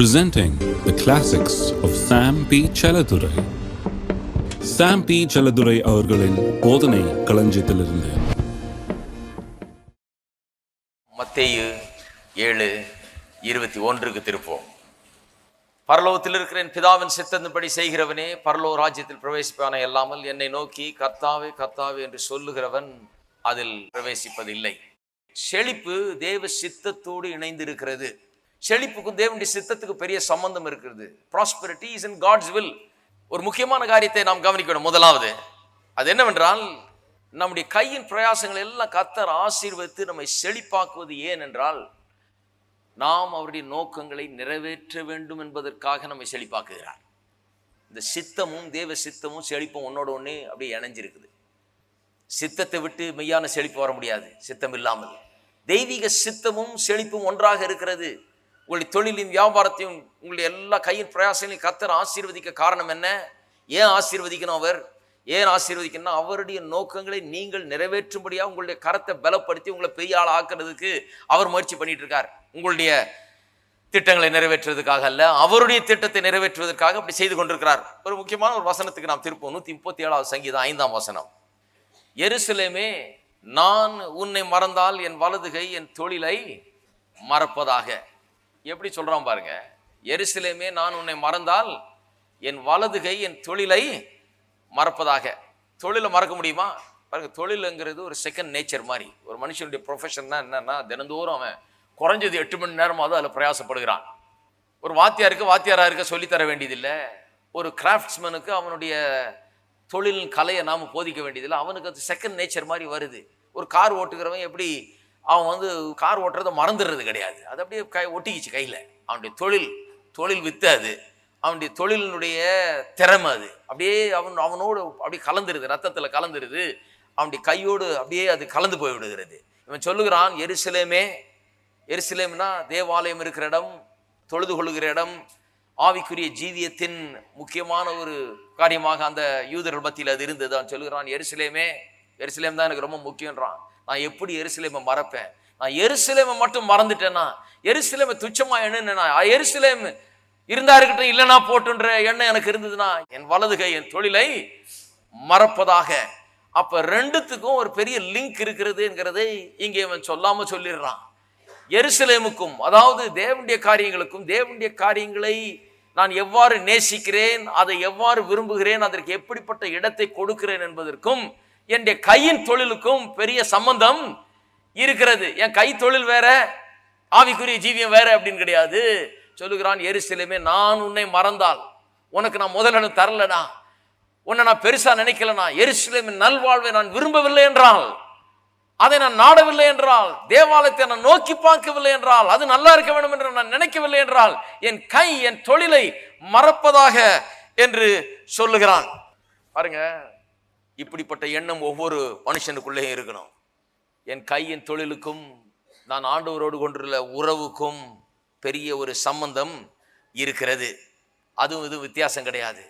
presenting the classics of Sam P. Chaladurai. Sam P Chelladurai அவர்களின் போதனை களஞ்சியத்திலிருந்து. மத்தேயு ஏழு இருபத்தி ஒன்றுக்கு திருப்போம். பரலோகத்தில் இருக்கிற என் பிதாவின் சித்தத்தின்படி செய்கிறவனே பரலோ ராஜ்யத்தில் பிரவேசிப்பானே இல்லாமல் என்னை நோக்கி கர்த்தாவே கர்த்தாவே என்று சொல்லுகிறவன் அதில் பிரவேசிப்பதில்லை. செழிப்பு தேவ சித்தத்தோடு இணைந்திருக்கிறது. செழிப்புக்கும் தேவனுடைய சித்தத்துக்கு பெரிய சம்பந்தம் இருக்கிறது. Prosperity is in God's will ஒரு முக்கியமான காரியத்தை நாம் கவனிக்கணும். முதலாவது அது என்னவென்றால் நம்முடைய கையின் பிரயாசங்கள் எல்லாம் கத்தர் ஆசீர்வதித்து நம்மை செழிப்பாக்குவது ஏன் என்றால் நாம் அவருடைய நோக்கங்களை நிறைவேற்ற வேண்டும் என்பதற்காக நம்மை செழிப்பாக்குகிறார். இந்த சித்தமும் தேவ சித்தமும் செழிப்பும் ஒன்னோட ஒன்று அப்படியே இணைஞ்சிருக்குது. சித்தத்தை விட்டு மெய்யான செழிப்பு வர முடியாது. சித்தம் இல்லாமல். தெய்வீக சித்தமும் செழிப்பும் ஒன்றாக இருக்கிறது. உங்களுடைய தொழிலின் வியாபாரத்தையும் உங்களுடைய எல்லா கையின் பிரயாசங்களையும் கத்தர் ஆசீர்வதிக்க காரணம் என்ன? ஏன் ஆசீர்வதிக்கணும் அவர்? ஏன் ஆசீர்வதிக்கணும் அவருடைய நோக்கங்களை நீங்கள் நிறைவேற்றும்படியாக உங்களுடைய கரத்தை பலப்படுத்தி உங்களை பெரிய ஆள் ஆக்குறதுக்கு அவர் முயற்சி பண்ணிட்டு இருக்கார் உங்களுடைய திட்டங்களை நிறைவேற்றுவதற்காக அல்ல அவருடைய திட்டத்தை நிறைவேற்றுவதற்காக அப்படி செய்து கொண்டிருக்கிறார். ஒரு முக்கியமான ஒரு வசனத்துக்கு நாம் திருப்போம். நூற்றி முப்பத்தி ஏழாவது சங்கீதம் ஐந்தாம் வசனம். எருசலேமே நான் உன்னை மறந்தால் என் வலதுகை என் தொழிலை மறப்பதாக. எப்படி சொல்கிறான் பாருங்க எருசலேமே நான் உன்னை மறந்தால் என் வலதுகை என் தொழிலை மறப்பதாக. தொழிலை மறக்க முடியுமா? பாருங்க தொழிலுங்கிறது ஒரு செகண்ட் நேச்சர் மாதிரி. ஒரு மனுஷனுடைய ப்ரொஃபஷன்னா என்னன்னா தினந்தோறும் அவன் குறைஞ்சது எட்டு மணி நேரமாவது அதில் பிரயாசப்படுகிறான். ஒரு வாத்தியாருக்கு வாத்தியாரா இருக்க சொல்லித்தர வேண்டியதில்லை. ஒரு கிராஃப்ட்ஸ்மேனுக்கு அவனுடைய தொழிலின் கலையை நாம் போதிக்க வேண்டியதில்லை. அவனுக்கு அது செகண்ட் நேச்சர் மாதிரி வருது. ஒரு கார் ஓட்டுகிறவன் எப்படி அவன் வந்து கார் ஓட்டுறதை மறந்துடுறது கிடையாது. அது அப்படியே கை ஒட்டிக்கிச்சு கையில். அவனுடைய தொழில் தொழில் வித்து அது. அவனுடைய தொழிலினுடைய திறமை அது. அப்படியே அவன் அவனோடு அப்படியே கலந்துருது ரத்தத்தில் கலந்துருது. அவனுடைய கையோடு அப்படியே அது கலந்து போய் விடுகிறது. இவன் சொல்லுகிறான் எருசலேமே எருசலேம்னா தேவாலயம் இருக்கிற இடம் தொழுது கொள்ளுகிற இடம் ஆவிக்குரிய ஜீவியத்தின் முக்கியமான ஒரு காரியமாக அந்த யூதர்கள் மத்தியில் அது இருந்தது. அவன் சொல்லுகிறான் எருசலேமே எருசலேம் தான் எனக்கு ரொம்ப முக்கியன்றான் நான் எப்படி எருசலேமை மறப்பேன்? நான் எருசலேமை மட்டும் மறந்துட்டேன்னா எருசலேமை துச்சமா எண்ணா எருசலேம் இருந்தா இருக்கட்டும் இல்லைனா போட்டுன்ற எண்ணம் எனக்கு இருந்ததுன்னா என் வலதுகை என் தொழிலை மறப்பதாக. அப்ப ரெண்டுத்துக்கும் ஒரு பெரிய லிங்க் இருக்கிறது என்கிறதை இங்கே அவன் சொல்லாம சொல்லிடுறான். எருசலேமுக்கும் அதாவது தேவனுடைய காரியங்களுக்கும் தேவனுடைய காரியங்களை நான் எவ்வாறு நேசிக்கிறேன் அதை எவ்வாறு விரும்புகிறேன் அதற்கு எப்படிப்பட்ட இடத்தை கொடுக்கிறேன் என்பதற்கும் என்னுடைய கையின் தொழிலுக்கும் பெரிய சம்பந்தம் இருக்கிறது. என் கை தொழில் வேற ஆவிக்குரிய ஜீவியம் வேற அப்படின்னு கிடையாது. சொல்லுகிறான் எரிசிலுமே நான் உன்னை மறந்தால் உனக்கு நான் முதலிடம் தரலடா. உன்னை நான் பெருசா நினைக்கலனா எருசலேமின் நல்வாழ்வை நான் விரும்பவில்லை என்றால் அதை நான் நாடவில்லை என்றால் தேவாலயத்தை நான் நோக்கி பார்க்கவில்லை என்றால் அது நல்லா இருக்க வேண்டும் என்று நான் நினைக்கவில்லை என்றால் என் கை என் தொழிலை மறப்பதாக என்று சொல்லுகிறான். பாருங்க இப்படிப்பட்ட எண்ணம் ஒவ்வொரு மனுஷனுக்குள்ளேயும் இருக்கணும். என் கையின் தொழிலுக்கும் நான் ஆண்டவரோடு கொண்டுள்ள உறவுக்கும் பெரிய ஒரு சம்பந்தம் இருக்கிறது. அதுவும் இது வித்தியாசம் கிடையாது.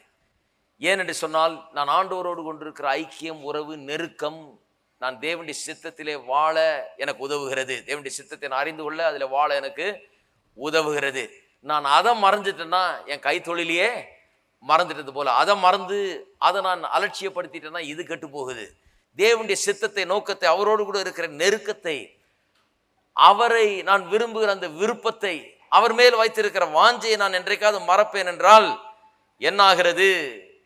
ஏனென்று சொன்னால் நான் ஆண்டவரோடு கொண்டிருக்கிற ஐக்கியம் உறவு நெருக்கம் நான் தேவனுடைய சித்தத்திலே வாழ எனக்கு உதவுகிறது. தேவனுடைய சித்தத்தை நான் அறிந்து கொள்ள அதில் வாழ எனக்கு உதவுகிறது. நான் அதை மறைஞ்சிட்டேன்னா என் கைத்தொழிலையே மறந்துட்டது போல. அதை மறந்து அதை நான் அலட்சியப்படுத்திட்டேன்னா இது கெட்டு போகுது தேவனுடைய சித்தத்தை நோக்கத்தை அவரோடு கூட இருக்கிற நெருக்கத்தை அவரை நான் விரும்புகிற அந்த விருப்பத்தை அவர் மேல் வைத்திருக்கிற வாஞ்சையை நான் என்றைக்காவது மறப்பேன் என்றால் என்ன ஆகிறது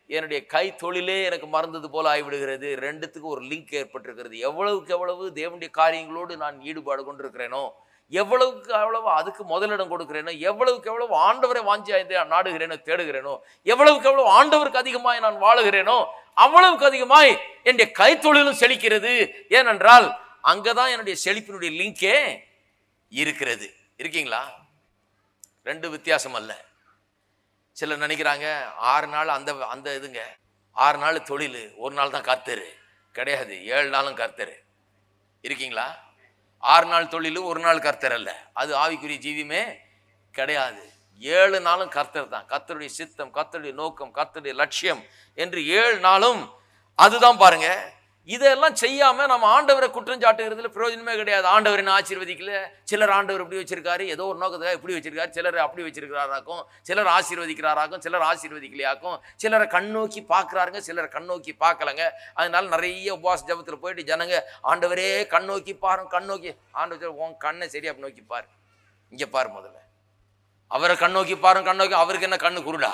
என்னுடைய கை தொழிலே எனக்கு மறந்தது போல ஆகிவிடுகிறது. ரெண்டுத்துக்கும் ஒரு லிங்க் ஏற்பட்டிருக்கிறது. எவ்வளவுக்கு எவ்வளவு தேவனுடைய காரியங்களோடு நான் ஈடுபாடு கொண்டிருக்கிறேனோ எவ்வளவுக்கு எவ்வளவு அதுக்கு முதலிடம் கொடுக்கிறேனோ எவ்வளவுக்கு எவ்வளவு ஆண்டவரை வாஞ்சி நாடுகிறேனோ தேடுகிறேனோ எவ்வளவுக்கு எவ்வளவு ஆண்டவருக்கு அதிகமாய் நான் வாழுகிறேனோ அவ்வளவுக்கு அதிகமாய் என்னுடைய கைத்தொழிலும் செழிக்கிறது. ஏனென்றால் அங்கதான் என்னுடைய செழிப்பினுடைய லிங்கே இருக்கிறது. இருக்கீங்களா? ரெண்டு வித்தியாசம் அல்ல. சிலர் நினைக்கிறாங்க ஆறு நாள் அந்த அந்த இதுங்க ஆறு நாள் தொழில் ஒரு நாள் தான் கர்த்தரு. கிடையாது ஏழு நாளும் கர்த்தரு. இருக்கீங்களா? ஆறு நாள் தொழிலும் ஒரு நாள் கர்த்தர் அல்ல. அது ஆவிக்குரிய ஜீவியமே கிடையாது. ஏழு நாளும் கர்த்தர் தான். கர்த்தருடைய சித்தம் கர்த்தருடைய நோக்கம் கர்த்தருடைய லட்சியம் என்று ஏழு நாளும் அதுதான் பாருங்கள் இதெல்லாம் செய்யாமல் நம்ம ஆண்டவரை குற்றம் சாட்டுகிறதுல பிரயோஜனமே கிடையாது. ஆண்டவரின் ஆசீர்வதிக்கல? சிலர் ஆண்டவர் இப்படி வச்சிருக்காரு. ஏதோ ஒரு நோக்கத்துக்காக இப்படி வச்சிருக்காரு. சிலர் அப்படி வச்சிருக்கிறாராக்கும் சிலர் ஆசீர்வதிக்கிறாராக்கும் சிலர் ஆசீர்வதிக்கலையாக்கும் சிலரை கண்ணோக்கி பார்க்குறாருங்க சிலரை கண்ணோக்கி பார்க்கலங்க. அதனால நிறைய உபவாச ஜபத்தில் போயிட்டு ஜனங்க ஆண்டவரே கண்ணோக்கி பாருங்க கண்ணோக்கி ஆண்டவர் உன் கண்ணை சரியாக நோக்கி பாரு. இங்கே பாரு முதல்ல. அவரை கண்ணோக்கி பாருங்க கண்ணோக்கி அவருக்கு என்ன கண்ணு குருடா?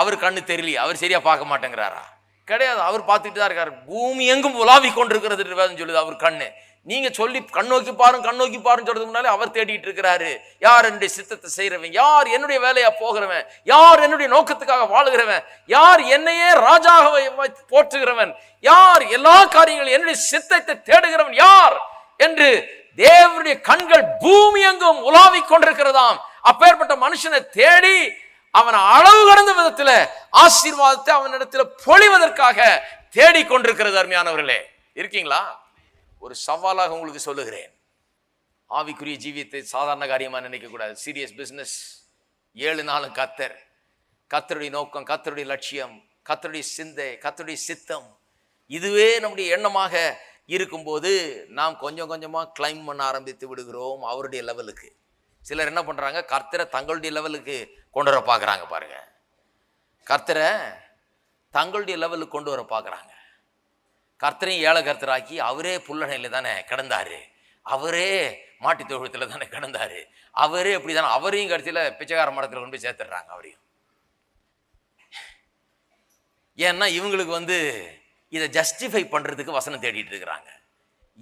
அவர் கண்ணு தெரியலையா அவர் சரியாக பார்க்க மாட்டேங்கிறாரா? கிடையாது. அவர் பார்த்துட்டு தான் இருக்கார். பூமி எங்கும் உலாவி கொண்டிருக்கிறது வேதம் சொல்லுது அவர் கண்ணு. நீங்க சொல்லி கண்ணோக்கி பாருங்க கண்ணோக்கி பாருன்னு சொல்றதுக்கு முன்னாலே அவர் தேடிட்டு இருக்கிறாரு. யார் என்னுடைய சித்தத்தை செய்யறவன் யார் என்னுடைய வேலையா போகிறவன்? யார் என்னுடைய நோக்கத்துக்காக வாழுகிறவன்? யார் என்னையே ராஜாக போற்றுகிறவன்? யார் எல்லா காரியங்களும் என்னுடைய சித்தத்தை தேடுகிறவன்? யார்? என்று தேவனுடைய கண்கள் பூமி எங்கும் உலாவிக் கொண்டிருக்கிறதாம். அப்பேற்பட்ட மனுஷனை தேடி அவனை அளவு கடந்த விதத்துல ஆசீர்வாதத்தை அவனிடத்துல பொழிவதற்காக தேடிக்கொண்டிருக்கிறது அருமையானவர்களே. இருக்கீங்களா? ஒரு சவாலாக உங்களுக்கு சொல்லுகிறேன். ஆவிக்குரிய ஜீவியத்தை சாதாரண காரியமாக நினைக்கக்கூடாது சீரியஸ் பிஸ்னஸ் ஏழு நாளும் கத்தர். கத்தருடைய நோக்கம் கத்தருடைய லட்சியம் கத்தருடைய சிந்தை கத்தருடைய சித்தம். இதுவே நம்முடைய எண்ணமாக இருக்கும்போது நாம் கொஞ்சம் கொஞ்சமாக கிளைம் பண்ண ஆரம்பித்து விடுகிறோம் அவருடைய லெவலுக்கு சிலர் என்ன பண்ணுறாங்க கர்த்தரை தங்களுடைய லெவலுக்கு கொண்டு வர பார்க்குறாங்க பாருங்கள் கர்த்தரை தங்களுடைய லெவலுக்கு கொண்டு வர பார்க்குறாங்க. கர்த்தரையும் ஏழை கர்த்தராக்கி அவரே புல்லணையில் தானே கிடந்தாரு. அவரே மாட்டு தொழுவத்தில் தானே கிடந்தார். அவரே அப்படி தானே அவரையும் கடைசியில் பிச்சைக்கார மரத்தில் கொண்டு போய் சேர்த்துடுறாங்க அவரையும். ஏன்னா இவங்களுக்கு வந்து இதை ஜஸ்டிஃபை பண்றதுக்கு வசனம் தேடிட்டு இருக்கிறாங்க.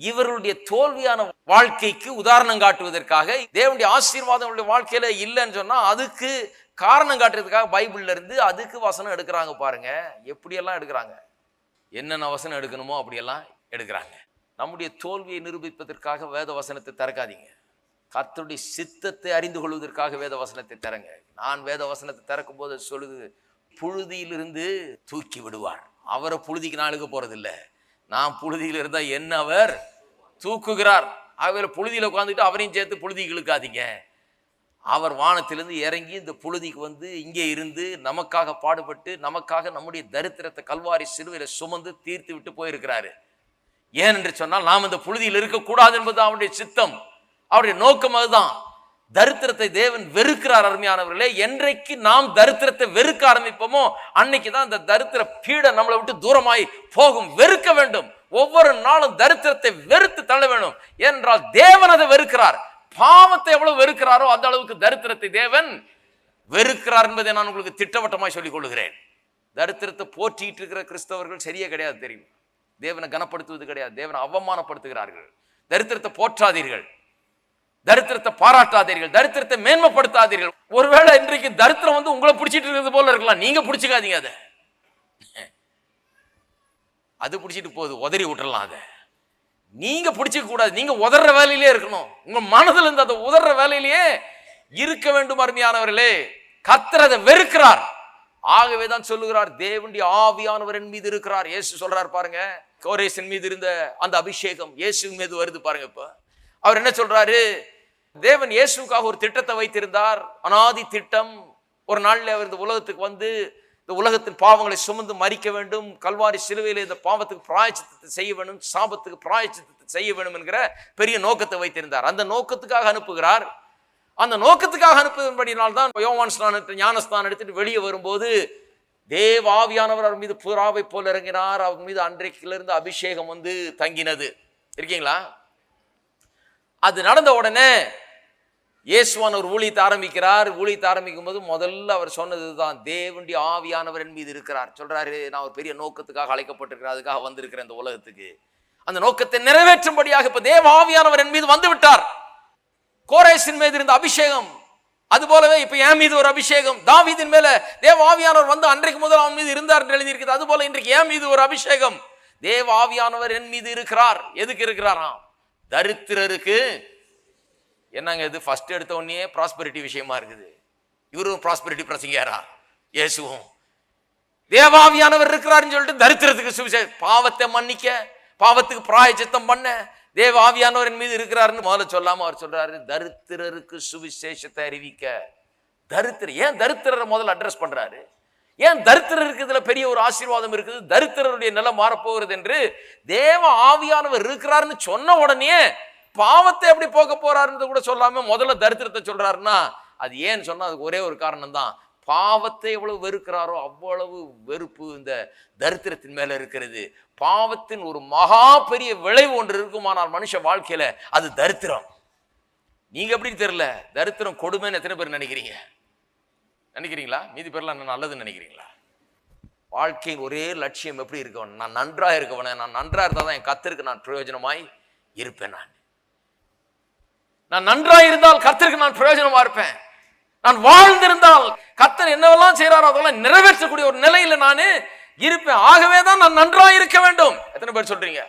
இவர்களுடைய தோல்வியான வாழ்க்கைக்கு உதாரணம் காட்டுவதற்காக தேவனுடைய ஆசீர்வாதம் வாழ்க்கையில் வாழ்க்கையில இல்லைன்னு சொன்னால் அதுக்கு காரணம் காட்டுறதுக்காக பைபிள்ல இருந்து அதுக்கு வசனம் எடுக்கிறாங்க பாருங்க. எப்படியெல்லாம் எடுக்கிறாங்க? என்னென்ன வசனம் எடுக்கணுமோ அப்படியெல்லாம் எடுக்கிறாங்க. நம்முடைய தோல்வியை நிரூபிப்பதற்காக வேத வசனத்தை திறக்காதீங்க. கத்தருடைய சித்தத்தை அறிந்து கொள்வதற்காக வேத வசனத்தை திறங்க. நான் வேத வசனத்தை திறக்கும் போது சொல்லுது புழுதியிலிருந்து தூக்கி விடுவார். அவரை புழுதிக்கு நான் இழுக்க போறதில்ல. நான் புழுதியில் இருந்தால் என்ன அவர் தூக்குகிறார். அவரை புழுதியில் உட்காந்துட்டு அவரையும் சேர்த்து புழுதி இழுக்காதீங்க. அவர் வானத்திலிருந்து இறங்கி இந்த புழுதிக்கு வந்து இங்கே இருந்து நமக்காக பாடுபட்டு நமக்காக நம்முடைய தரித்திரத்தை கல்வாரி சிலுவையில் சுமந்து தீர்த்து விட்டு போயிருக்கிறாரு. ஏன் என்று சொன்னால் நாம் இந்த புழுதியில் இருக்கக்கூடாது என்பது அவருடைய சித்தம். அவருடைய நோக்கம் அதுதான். தரித்திரத்தை தேவன் வெறுக்கிறார் அருமையானவர்களே. என்றைக்கு நாம் தரித்திரத்தை வெறுக்க ஆரம்பிப்போமோ அன்னைக்கு தான் இந்த தரித்திர பீடை நம்மளை விட்டு தூரமாய் போகும். வெறுக்க வேண்டும். ஒவ்வொரு நாளும் தரித்திரத்தை வெறுத்து தள்ள வேண்டும். என்றால் தேவன் அதை வெறுக்கிறார். பாவத்தை எவ்வளவு வெறுக்கிறாரோ அந்த அளவுக்கு தரித்திரத்தை தேவன் வெறுக்கிறார் என்பதை நான் உங்களுக்கு திட்டவட்டமாக சொல்லிக் கொள்கிறேன் தரித்திரத்தை போற்றிட்டு இருக்கிற கிறிஸ்தவர்கள் சரியே கிடையாது தெரியும்? தேவனை கனப்படுத்துவது கிடையாது. தேவனை அவமானப்படுத்துகிறார்கள். தரித்திரத்தை போற்றாதீர்கள். தரித்திரத்தை பாராட்டாதீர்கள். தரித்திரத்தை மேன்மைப்படுத்தாதீர்கள். ஒருவேளை இன்றைக்கு தரித்திரம் வந்து உங்களை பிடிச்சிட்டு இருக்கிறது போல இருக்கலாம். நீங்க பிடிச்சிக்காதீங்க அதை. அது பிடிச்சிட்டு போகுது. உதறி விட்டுறலாம் அதை. நீங்க பிடிச்சிக்க கூடாது. நீங்க உதற வேலையிலே இருக்கணும். உங்க மனதில் இருந்து அந்த உதற வேலையிலேயே இருக்க வேண்டும் அருமையானவர்களே. கர்த்தர் வெறுக்கிறார். ஆகவே தான் சொல்லுகிறார் தேவனுடைய ஆவியானவரின் மீது இருக்கிறார். இயேசு சொல்றார் பாருங்க கோரேசன் மீது இருந்த அந்த அபிஷேகம் இயேசு மீது வருது பாருங்க இப்போ. அவர் என்ன சொல்றாரு? தேவன் இயேசுக்காக ஒரு திட்டத்தை வைத்திருந்தார். அனாதி திட்டம் ஒரு நாளில் அவர் இந்த உலகத்துக்கு வந்து இந்த உலகத்தின் பாவங்களை சுமந்து மறிக்க வேண்டும். கல்வாரி சிலுவையில் இந்த பாவத்துக்கு பிராயச்சித்தத்தை செய்ய வேண்டும். சாபத்துக்கு பிராயச்சித்தத்தை செய்ய வேண்டும் என்கிற பெரிய நோக்கத்தை வைத்திருந்தார். அந்த நோக்கத்துக்காக அனுப்புகிறார். அந்த நோக்கத்துக்காக அனுப்புவதன்படினால் தான் யோவான் ஸ்நானத்தை ஞானஸ்தானம் எடுத்துட்டு வெளியே வரும்போது தேவ ஆவியானவர் அவர் மீது புறாவை போல் இறங்கினார். அவர் மீது அன்றைக்கிலிருந்து அபிஷேகம் வந்து தங்கினது. இருக்கீங்களா? அது நடந்த உடனே இயேசுவான் ஒரு ஊழியத்தை ஆரம்பிக்கிறார். ஊழியத்தை ஆரம்பிக்கும் போது முதல்ல அவர் சொன்னது தான் தேவண்டி ஆவியானவர் என் மீது இருக்கிறார். சொல்கிறாரு நான் ஒரு பெரிய நோக்கத்துக்காக அழைக்கப்பட்டிருக்கிறேன். அதுக்காக வந்திருக்கிறேன் இந்த உலகத்துக்கு. அந்த நோக்கத்தை நிறைவேற்றும்படியாக இப்போ தேவ ஆவியானவர் என் மீது வந்து விட்டார். கோரேசின் மீது இருந்த அபிஷேகம் அது போலவே இப்போ என் மீது ஒரு அபிஷேகம். தாவீதின் மேல தேவ ஆவியானவர் வந்து அன்றைக்கு முதல் அவன் மீது இருந்தார் என்று எழுதியிருக்கிறது. அது போல இன்றைக்கு என் மீது ஒரு அபிஷேகம். தேவ ஆவியானவர் என் மீது இருக்கிறார். எதுக்கு இருக்கிறாராம்? தரித்திரருக்கு என்னங்க இது? ஃபஸ்ட் எடுத்த உடனே ப்ராஸ்பரிட்டி விஷயமா இருக்குது. இவரும் ப்ராஸ்பரிட்டி பிரசங்கியாரா? இயேசுவும். தேவாவியானவர் இருக்கிறாருன்னு சொல்லிட்டு தரித்திரத்துக்கு சுவிசே பாவத்தை மன்னிக்க பாவத்துக்கு பிராயச்சித்தம் பண்ண தேவ ஆவியானவர் என் மீது இருக்கிறாருன்னு முதல்ல சொல்லாம அவர் சொல்றாரு தரித்திரருக்கு சுவிசேஷத்தை அறிவிக்க. தரித்திர ஏன் தரித்திரரை முதல்ல அட்ரஸ் பண்றாரு? ஏன் தரித்திரர் இருக்கிறதுல பெரிய ஒரு ஆசீர்வாதம் இருக்குது? தரித்திரருடைய நிலம் மாறப்போகிறது என்று தேவ ஆவியானவர் இருக்கிறாருன்னு சொன்ன உடனே பாவத்தை எப்படி போக போறாருன்னு கூட சொல்லாம முதல்ல தரித்திரத்தை சொல்றாருன்னா அது ஏன்னு சொன்னா அதுக்கு ஒரே ஒரு காரணம் தான் பாவத்தை எவ்வளவு வெறுக்கிறாரோ அவ்வளவு வெறுப்பு இந்த தரித்திரத்தின் மேல இருக்கிறது. பாவத்தின் ஒரு மகா பெரிய விளைவு ஒன்று இருக்குமானால் மனுஷ வாழ்க்கையில அது தரித்திரம். நீங்க எப்படின்னு தெரியல. தரித்திரம் கொடுமைன்னு எத்தனை பேர் நினைக்கிறீங்க? நினைக்கிறீங்களா? மீதி பேர்லாம் நல்லதுன்னு நினைக்கிறீங்களா? வாழ்க்கையின் ஒரே லட்சியம் எப்படி இருக்கவன்? நான் நன்றாக இருக்கவனே நான் நன்றாக இருந்தால் தான் என் கத்திற்கு நான் பிரயோஜனமாய் இருப்பேன் நான். நான் நன்றாக இருந்தால் கர்த்தருக்கு நான் பிரயோஜனமா இருப்பேன். நான் வாழ்ந்திருந்தால் கர்த்தர் என்னவெல்லாம் செய்கிறாரோ அதெல்லாம் நிறைவேற்றக்கூடிய ஒரு நிலையில் நான் இருப்பேன். ஆகவே தான் நான் நன்றாக இருக்க வேண்டும். எத்தனை பேர் சொல்றீங்க?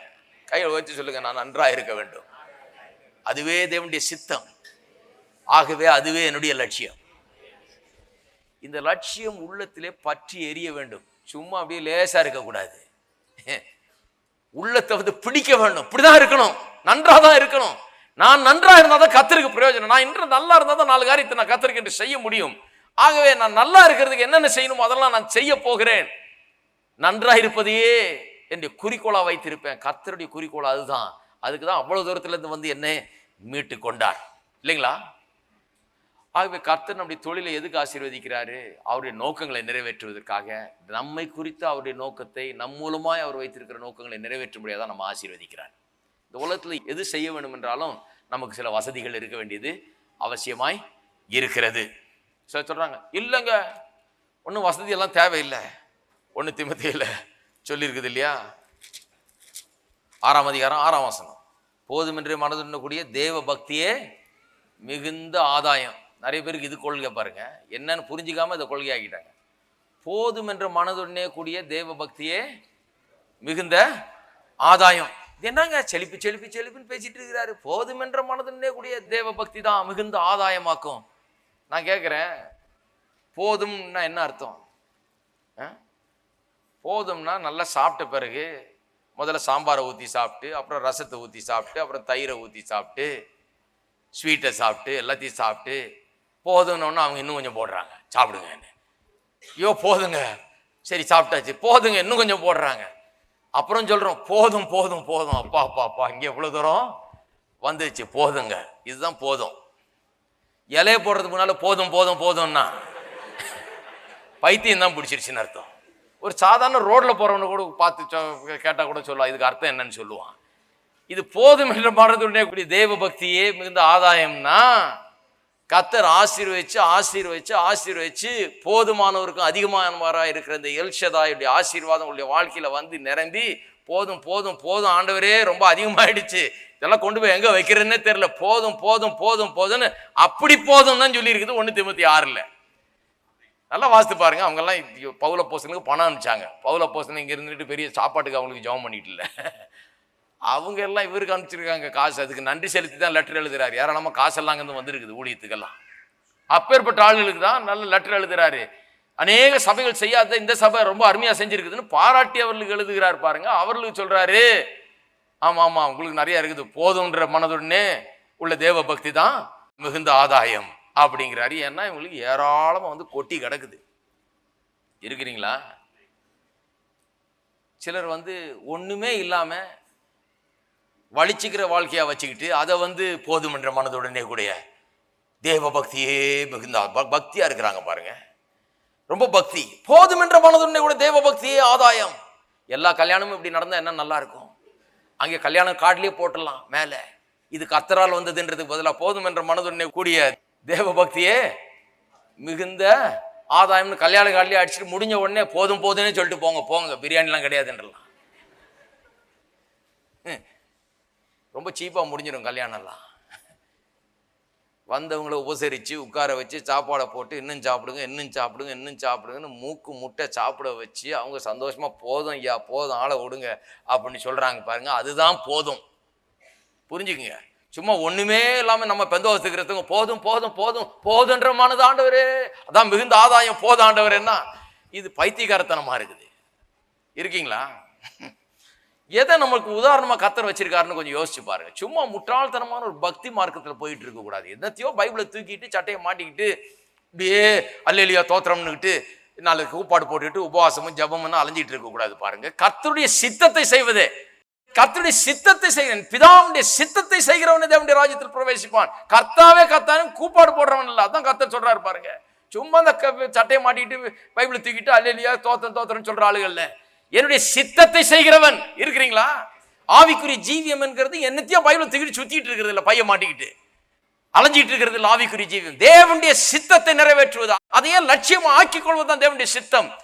கையில் வச்சு சொல்லுங்க நான் நன்றாக இருக்க வேண்டும். அதுவே தேவனுடைய சித்தம். ஆகவே அதுவே என்னுடைய லட்சியம். இந்த லட்சியம் உள்ளத்திலே பற்றி எரிய வேண்டும். சும்மா அப்படியே லேசாக இருக்கக்கூடாது உள்ளத்தை வந்து பிடிக்க வேண்டும். இப்படிதான் இருக்கணும். நன்றாக தான் இருக்கணும். நான் நன்றாக இருந்தால் தான் கத்தருக்கு பிரயோஜனம். நான் இன்று நல்லா இருந்தால் தான் நாலு காரியத்தை நான் கத்தருக்கு என்று செய்ய முடியும். ஆகவே நான் நல்லா இருக்கிறதுக்கு என்னென்ன செய்யணுமோ அதெல்லாம் நான் செய்ய போகிறேன். நன்றாக இருப்பதையே என்னுடைய குறிக்கோளாக வைத்திருப்பேன். கத்தருடைய குறிக்கோள் அதுதான். அதுக்கு தான் அவ்வளோ தூரத்துலேருந்து வந்து என்னை மீட்டு கொண்டார். இல்லைங்களா? ஆகவே கர்த்தர் நம்முடைய தொழிலை எதுக்கு ஆசீர்வதிக்கிறாரு? அவருடைய நோக்கங்களை நிறைவேற்றுவதற்காக. நம்மை குறித்த அவருடைய நோக்கத்தை நம் மூலமாய் அவர் வைத்திருக்கிற நோக்கங்களை நிறைவேற்றும்படியாக தான் நம்ம ஆசீர்வதிக்கிறார். இந்த உலகத்தில் எது செய்ய வேண்டும் என்றாலும் நமக்கு சில வசதிகள் இருக்க வேண்டியது அவசியமாய் இருக்கிறது. சில சொல்கிறாங்க இல்லைங்க ஒன்றும் வசதியெல்லாம் தேவையில்லை. ஒன்று திமுத்தையில் சொல்லியிருக்குது இல்லையா? ஆறாம் அதிகாரம் ஆறாம் வசனம். போதுமென்றே மனதுண்ணக்கூடிய தேவ பக்தியே மிகுந்த ஆதாயம். நிறைய பேருக்கு இது கொள்கை பாருங்க. என்னன்னு புரிஞ்சிக்காமல் இதை கொள்கை ஆகிட்டாங்க போதும் என்ற மனதுடனே கூடிய தேவ பக்தியே மிகுந்த ஆதாயம். இது என்னங்க? செழிப்பு செழிப்பு செழிப்புன்னு பேசிட்டு இருக்கிறாரு. போதுமென்ற மனதுன்னே கூடிய தேவ பக்தி தான் மிகுந்த ஆதாயமாக்கும். நான் கேட்குறேன் போதும்னா என்ன அர்த்தம்? ஆ? போதும்னா நல்லா சாப்பிட்ட பிறகு முதல்ல சாம்பாரை ஊற்றி சாப்பிட்டு அப்புறம் ரசத்தை ஊற்றி சாப்பிட்டு அப்புறம் தயிரை ஊற்றி சாப்பிட்டு ஸ்வீட்டை சாப்பிட்டு எல்லாத்தையும் சாப்பிட்டு போதும்னு அவங்க இன்னும் கொஞ்சம் போடுறாங்க. சாப்பிடுங்கன்னு. ஐயோ போதுங்க. சரி சாப்பிட்டாச்சு. போதுங்க இன்னும் கொஞ்சம் போடுறாங்க. அப்புறம் சொல்கிறோம் போதும் போதும் போதும். அப்பா அப்பா அப்பா. இங்கே எவ்வளோ தூரம் வந்துச்சு போதுங்க. இதுதான் போதும். இலைய போடுறதுக்கு முன்னால் போதும் போதும் போதும்னா. பைத்தியம் தான் பிடிச்சிருச்சுன்னு அர்த்தம். ஒரு சாதாரண ரோட்டில் போகிறவனு கூட பார்த்து கேட்டால் கூட சொல்லுவான். இதுக்கு அர்த்தம் என்னன்னு சொல்லுவான். இது போதும் என்ற உடனே கூடிய தெய்வ பக்தியே மிகுந்த ஆதாயம்னா கத்தர் ஆசீர்வச்சு ஆசீர்வச்சு ஆசீர்வச்சு போதுமானவருக்கும் அதிகமானவராக இருக்கிற இந்த எல்ஷதாயுடைய ஆசீர்வாதம் உடைய வாழ்க்கையில் வந்து நிரம்பி போதும் போதும் போதும் ஆண்டவரே ரொம்ப அதிகமாகிடுச்சு இதெல்லாம் கொண்டு போய் எங்கே வைக்கிறதுன்னே தெரில போதும் போதும் போதும் போதும்னு அப்படி போதும் தான் சொல்லியிருக்குது. ஒன்று திமுத்தி ஆறில். நல்லா வாசித்து பாருங்க. அவங்கெல்லாம் பவுல போசனுக்கு பணம் அனுப்பிச்சாங்க. பவுல போசன் இங்கே இருந்துட்டு பெரிய சாப்பாட்டுக்கு அவங்களுக்கு ஜெபம் பண்ணிட்டு இல்லை. அவங்க எல்லாம் இவருக்கு அனுப்பிச்சிருக்காங்க காசு. அதுக்கு நன்றி செலுத்தி தான் லெட்டர் எழுதுறாரு. ஏராளமாக காசெல்லாம் அங்கேருந்து வந்திருக்குது ஊழியத்துக்கெல்லாம். அப்பேற்பட்ட ஆளுகளுக்கு தான் நல்ல லெட்டர் எழுதுறாரு. அநேக சபைகள் செய்யாத இந்த சபை ரொம்ப அருமையாக செஞ்சுருக்குதுன்னு பாராட்டி அவர்களுக்கு எழுதுகிறார் பாருங்க. அவர்களுக்கு சொல்கிறாரு ஆமாம் ஆமாம் உங்களுக்கு நிறைய இருக்குது. போதுன்ற மனதுடனே உள்ள தேவ பக்தி தான் மிகுந்த ஆதாயம். அப்படிங்கிறாரு. ஏன்னா இவங்களுக்கு ஏராளமாக வந்து கொட்டி கிடக்குது. இருக்கிறீங்களா? சிலர் வந்து ஒன்றுமே இல்லாமல் வலிச்சுக்கிற வாழ்க்கையாக வச்சுக்கிட்டு அதை வந்து போதுமென்ற மனதுடனே கூடிய தேவ பக்தியே மிகுந்த பக்தியாக இருக்கிறாங்க பாருங்க. ரொம்ப பக்தி. போதுமென்ற மனதுடனே கூட தேவ பக்தியே ஆதாயம். எல்லா கல்யாணமும் இப்படி நடந்தால் என்ன நல்லா இருக்கும்? அங்கே கல்யாணம் காட்டிலே போட்டுடலாம் மேலே. இது கத்தரால் வந்ததுன்றதுக்கு பதிலாக போதும் என்ற மனதுடனே கூடிய தேவ பக்தியே மிகுந்த ஆதாயம்னு கல்யாண கார்டுலயே அடிச்சுட்டு முடிஞ்ச உடனே போதும் போதுன்னு சொல்லிட்டு போங்க போங்க. பிரியாணிலாம் கிடையாதுன்றலாம். ம். ரொம்ப சீப்பாக முடிஞ்சிடும் கல்யாணம்லாம். வந்தவங்களை உபசரித்து உட்கார வச்சு சாப்பாடை போட்டு இன்னும் சாப்பிடுங்க இன்னும் சாப்பிடுங்க இன்னும் சாப்பிடுங்கன்னு மூக்கு முட்டை சாப்பிட வச்சு அவங்க சந்தோஷமாக போதும் ஐயா போதும் ஆளை விடுங்க அப்படின்னு சொல்கிறாங்க பாருங்கள் அதுதான் போதும். புரிஞ்சுக்குங்க? சும்மா ஒன்றுமே இல்லாமல் நம்ம பெந்தோசத்துக்கிறதுங்க போதும் போதும் போதும் போதுன்ற மனது ஆண்டவரே. அதான் மிகுந்த ஆதாயம் போதும் என்ன இது பைத்தியகாரத்தனமாக இருக்குது. இருக்கீங்களா? எதை நமக்கு உதாரணமாக கத்தர் வச்சிருக்காருன்னு கொஞ்சம் யோசிச்சு பாருங்க. சும்மா முட்டாள்தனமான ஒரு பக்தி மார்க்கத்தில் போயிட்டு இருக்க கூடாது. என்னத்தையோ பைபிளை தூக்கிட்டு சட்டையை மாட்டிக்கிட்டு இப்படியே அல்லியா தோத்திரம்னுக்கிட்டு நாளைக்கு கூப்பாடு போட்டுட்டு உபவாசமும் ஜபமும் அலைஞ்சிட்டு இருக்க கூடாது பாருங்க. கத்தருடைய சித்தத்தை செய்வது. கர்த்தருடைய சித்தத்தை செய்ய பிதாவுடைய சித்தத்தை செய்கிறவனே தேவனுடைய ராஜ்யத்தில் பிரவேசிப்பான். கர்த்தாவே கர்த்தானும் கூப்பாடு போடுறவன் இல்லை. அதான் கர்த்தர் சொல்றாரு பாருங்க. சும்மா அந்த க- சட்டையை மாட்டிக்கிட்டு பைபிளை தூக்கிட்டு அல்லையா தோத்தம் தோத்திரம் சொல்ற ஆளுகள்ல என்னுடைய சித்தத்தை செய்கிறவன். இருக்கிறீங்களா? ஆவிக்குரிய ஜீவியம் என்கிறது என்னத்தையும் பைபிளை தூக்கிட்டு சுத்திட்டு இருக்கிறது இல்லை பைய மாட்டிக்கிட்டு. அலைஞ்சிட்டு இருக்கிறது இல்ல ஆவிக்குரிய ஜீவியம். தேவனுடைய சித்தத்தை நிறைவேற்றுவது? அதையே லட்சியமாக ஆக்கிக் கொள்வதுதான் தேவனுடைய சித்தம்.